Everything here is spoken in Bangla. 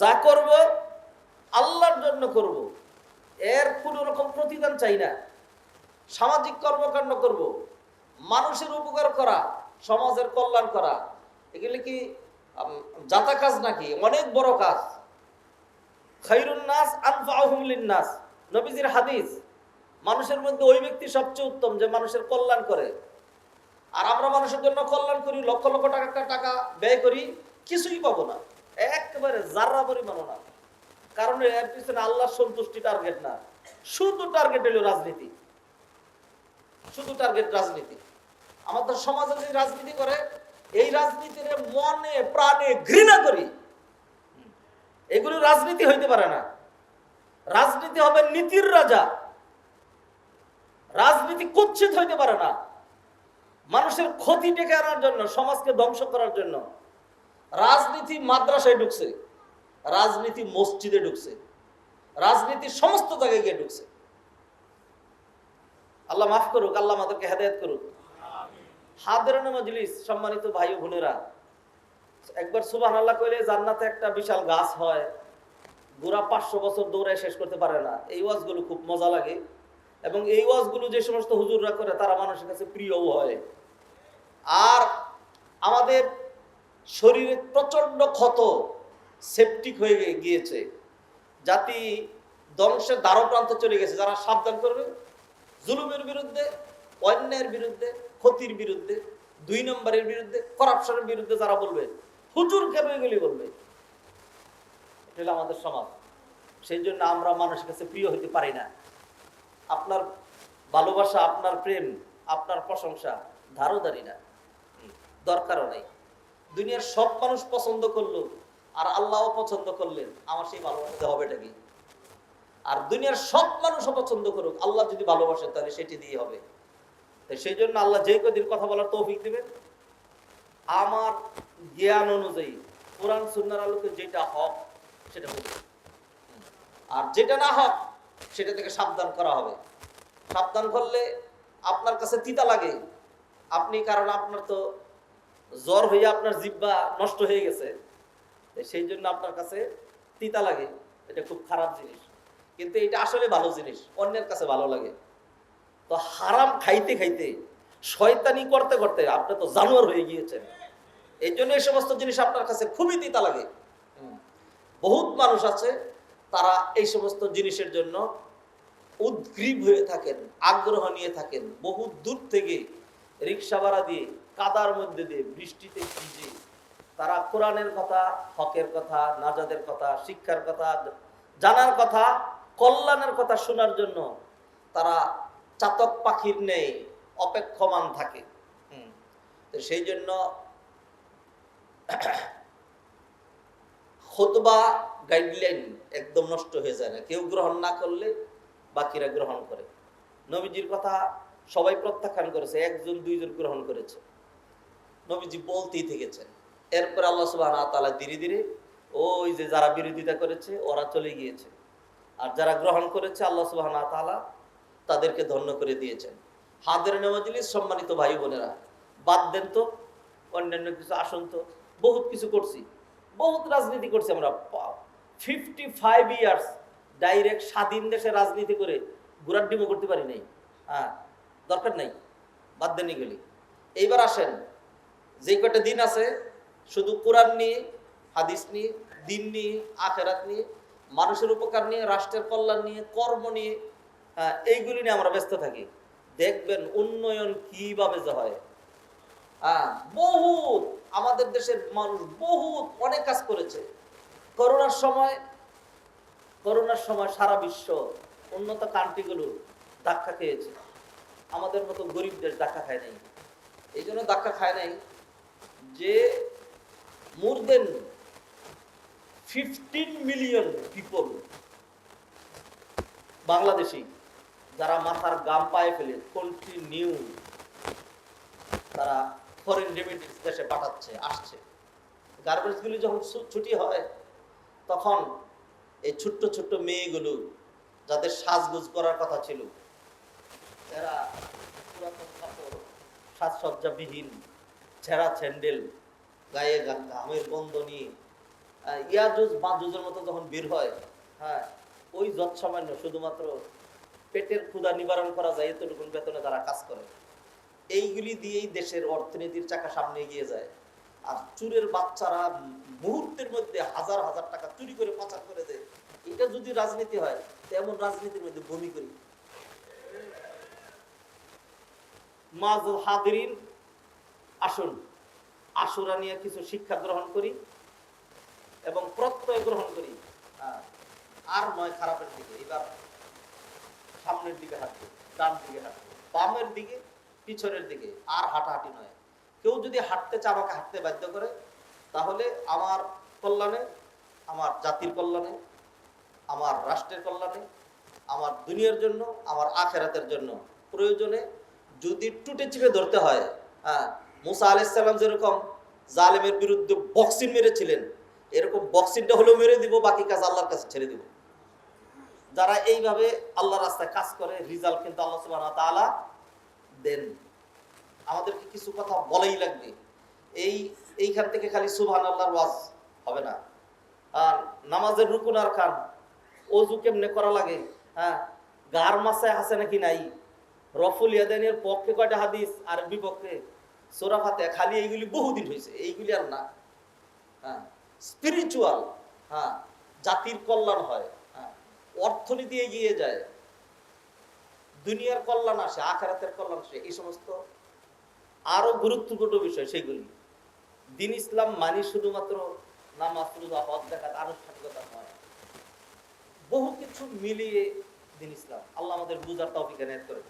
যা করব, আল্লাহর জন্য করব। এর রকম প্রতিদান চাই না। সামাজিক কর্মকাণ্ড করব। মানুষের উপকার করা, সমাজের কল্যাণ করা। এগুলি কি জাতা কাজ নাকি? অনেক বড় কাজ। খাইরুন নাস আনফাহুম লিন্নাস। নবীজির হাদিস, মানুষের মধ্যে ওই ব্যক্তি সবচেয়ে উত্তম যে মানুষের কল্যাণ করে। আর আমরা মানুষের জন্য কল্যাণ করি, লক্ষ লক্ষ টাকা টাকা ব্যয় করি, কিছুই পাবো না। একেবারে জাররা পরিমাণও না। কারণ এর পিছনে আল্লাহর সন্তুষ্টি টার্গেট না। শুধু টার্গেট হলো রাজনীতি। শুধু টার্গেট রাজনীতি। আমাদের সমাজে যে রাজনীতি করে, এই রাজনীতির মনে, প্রাণে ঘৃণা করি। এগুলো রাজনীতি হইতে পারে না। রাজনীতি হবে নীতির রাজা। রাজনীতি কুচ্ছিত হইতে পারে না। মানুষের ক্ষতি ডেকে আনার জন্য, সমাজকে ধ্বংস করার জন্য রাজনীতি মাদ্রাসায় ঢুকছে, রাজনীতি মসজিদে ঢুকছে, রাজনীতি সমস্ত জায়গায় গিয়ে ঢুকছে। আল্লাহ মাফ করুক, আল্লাহ আমাদেরকে হেদায়ত করুক। হাদের মজলিস, সম্মানিত ভাই বোনেরা, একবার সুবাহ আল্লাহ কইলে জান্নাতে একটা বিশাল গাছ হয়, গোড়া পাঁচশো বছর দৌড়ায় শেষ করতে পারে না। এই ওয়াজগুলো খুব মজা লাগে। এবং এই ওয়াজগুলো যে সমস্ত হুজুররা করে, তারা মানুষের কাছে প্রিয়ও হয়। আর আমাদের শরীরে প্রচণ্ড ক্ষত সেপটিক হয়ে গিয়েছে। জাতি ধ্বংসের দ্বারপ্রান্তে চলে গেছে। যারা সাবধান করবে, জুলুমের বিরুদ্ধে, অন্যায়ের বিরুদ্ধে, ক্ষতির বিরুদ্ধে, দুই নম্বরের বিরুদ্ধে করাপশনের বিরুদ্ধে যারা বলবে, হুজুর কেন এগুলি বলবে? এটা আমাদের সমাজ। সেই জন্য আমরা মানুষের কাছে প্রিয় হতে পারি না। আপনার ভালোবাসা, আপনার প্রেম, আপনার প্রশংসা দাঁড়ি না। দরকারও নেই। দুনিয়ার সব মানুষ পছন্দ করল আর আল্লাহও পছন্দ করলেন, আমার সেই ভালোবাসাতে হবেটা কি? আর দুনিয়ার সব মানুষও পছন্দ করুক, আল্লাহ যদি ভালোবাসেন তাহলে সেটি দিয়ে হবে। তো সেই জন্য আল্লাহ যে কদিন কথা বলার তৌফিক দিবেন। আমার জ্ঞান অনুযায়ী কোরআন, সুন্নার আলোকে যেটা হক, সেটা বলবে আর যেটা না হক, সেটা থেকে সাবধান করা হবে। সাবধান করলে আপনার কাছে তিতা লাগে। আপনি, কারণ আপনার তো জ্বর হয়ে আপনার জিব্বা নষ্ট হয়ে গেছে সেই জন্য আপনার কাছে তিতা লাগে। এটা খুব খারাপ জিনিস। কিন্তু এটা আসলে ভালো জিনিস, অন্যের কাছে ভালো লাগে। তো হারাম খাইতে খাইতে, শয়তানি করতে করতে আপনি তো জানোয়ার হয়ে গিয়েছেন। এই জন্য এই সমস্ত জিনিস আপনার কাছে খুবই তিতা লাগে। বহুত মানুষ আছে, তারা এই সমস্ত জিনিসের জন্য উদ্গ্রীব হয়ে থাকেন, আগ্রহ নিয়ে থাকেন। বহু দূর থেকে রিক্সা ভাড়া দিয়ে কাদার মধ্যে দিয়ে বৃষ্টিতে ভিজে। তারা কোরআনের কথা, হকের কথা, নাজাদের কথা, শিক্ষার কথা, জানার কথা, কল্যাণের কথা শোনার জন্য তারা চাতক পাখির নেই, অপেক্ষমান থাকে। তো সেই জন্য খোদবা গাইডলাইন একদম নষ্ট হয়ে যায় না। কেউ গ্রহণ না করলে বাকিরা গ্রহণ করে। নবীজির কথা সবাই প্রত্যাখ্যান করেছে, একজন, দুইজন গ্রহণ করেছে। নবীজি বলতেই থেকেছেন। এরপর আল্লাহ সুবাহ তালা ধীরে ধীরে ওই যে যারা বিরোধিতা করেছে, ওরা চলে গিয়েছে। আর যারা গ্রহণ করেছে, আল্লাহ সুবাহ তালা তাদেরকে ধন্য করে দিয়েছেন। হাদের নেওয়াজিলিস সম্মানিত ভাই বোনেরা, বাদ দেন তো, অন্যান্য কিছু আসন তো, বহুত কিছু করছি, বহুত রাজনীতি করছি আমরা। ফিফটি ফাইভ ইয়ার্স ডাইরেক্ট স্বাধীন দেশে রাজনীতি করে ঘোরার ডিমো করতে পারি নাই। হ্যাঁ দরকার নাই, বাদ দেন এগুলি এইবার আসেন যে কটা দিন আছে শুধু কোরআন নিয়ে হাদিস নিয়ে দিন নিয়ে আখেরাত নিয়ে মানুষের উপকার নিয়ে রাষ্ট্রের কল্যাণ নিয়ে কর্ম নিয়ে হ্যাঁ, এইগুলি নিয়ে আমরা ব্যস্ত থাকি। দেখবেন উন্নয়ন কীভাবে যে হয়। হ্যাঁ বহুত আমাদের দেশের মানুষ বহুত অনেক কাজ করেছে। করোনার সময় করোনার সময় সারা বিশ্ব উন্নত কান্ট্রিগুলো ধাক্কা খেয়েছে। আমাদের মতো গরিব দেশ ধাক্কা খায় নাই। এই জন্য ধাক্কা খায় নাই। যে more than fifteen million people Bangladeshi যারা মাথার গাম পায়ে ফেলে কন্টিনিউ তারা ফরেন রেমিটেন্স দেশে পাঠাচ্ছে, আসছে। গার্বেজগুলি যখন ছুটি হয়, তখন এই ছোট্ট ছোট্ট মেয়েগুলো যাদের সাজগোজ করার কথা ছিল, এরা পুরাতন কাপড়, সাজসজ্জাবিহীন ছেঁড়া স্যান্ডেল, গায়ে ঘামের গন্ধ নিয়ে। ইয়াজুজ মাজুজের মতো যখন বের হয় হ্যাঁ ওই যৎ সামান্য, শুধুমাত্র পেটের ক্ষুধা নিবারণ করা যায়, এতটুকুন বেতনে তারা কাজ করে। এইগুলি দিয়েই দেশের অর্থনীতির চাকা সামনে এগিয়ে যায়। আর চুরের বাচ্চারা মুহূর্তের মধ্যে হাজার হাজার টাকা চুরি করে পাচার করে দেয়। এটা যদি রাজনীতি হয়, তেমন রাজনীতির মধ্যে বমি করি। মাজুল হাদিরিন আসুন। আশুরা নিয়ে কিছু শিক্ষা গ্রহণ করি এবং প্রত্যয় গ্রহণ করি। আর নয় খারাপের দিকে। এবার সামনের দিকে হাঁটবো, ডান দিকে হাঁটবো, বামের দিকে, পিছনের দিকে। আর হাঁটাহাঁটি নয়। কেউ যদি হাঁটতে চায়, আমাকে হাঁটতে বাধ্য করে, তাহলে আমার কল্যাণে, আমার জাতির কল্যাণে, আমার রাষ্ট্রের কল্যাণে, আমার দুনিয়ার জন্য, আমার আখেরাতের জন্য প্রয়োজনে যদি টুটে চিপে ধরতে হয় হ্যাঁ মুসা আলাইসাল্লাম যেরকম জালেমের বিরুদ্ধে বক্সিং মেরেছিলেন, এরকম বক্সিংটা হলেও মেরে দিব, বাকি কাজ আল্লাহর কাছে ছেড়ে দিব। যারা এইভাবে আল্লাহ রাস্তায় কাজ করে, রিজাল্ট কিন্তু আল্লাহ সুবাহ তাআলা দেন। আমাদেরকে কিছু কথা বলাই লাগবে। এই, এইখান থেকে খালি সুবহান আল্লাহর ওয়াজ হবে না। আর নামাজের রুকুন আর খান, অজু কেমনে করা লাগে? হ্যাঁ গার মাসায় আছে নাকি নাই? রফুল ইয়াদানের পক্ষে কয়টা হাদিস? আর বিপক্ষে? সোরা ফাতে খালি এইগুলি বহুদিন হয়েছে এইগুলি আর না। হ্যাঁ স্পিরিচুয়াল হ্যাঁ জাতির কল্যাণ হয় হ্যাঁ অর্থনীতি এগিয়ে যায়, দুনিয়ার কল্যাণ আসে, আখারাতের কল্যাণ আসে, এই সমস্ত আরও গুরুত্বপূর্ণ বিষয় সেগুলি দিন ইসলাম মানি শুধুমাত্র আনুষ্ঠানিকতা নয়। বহু কিছু মিলিয়ে দিন ইসলাম। আল্লাহ আমাদের বুঝার তৌফিক এনায়েত করে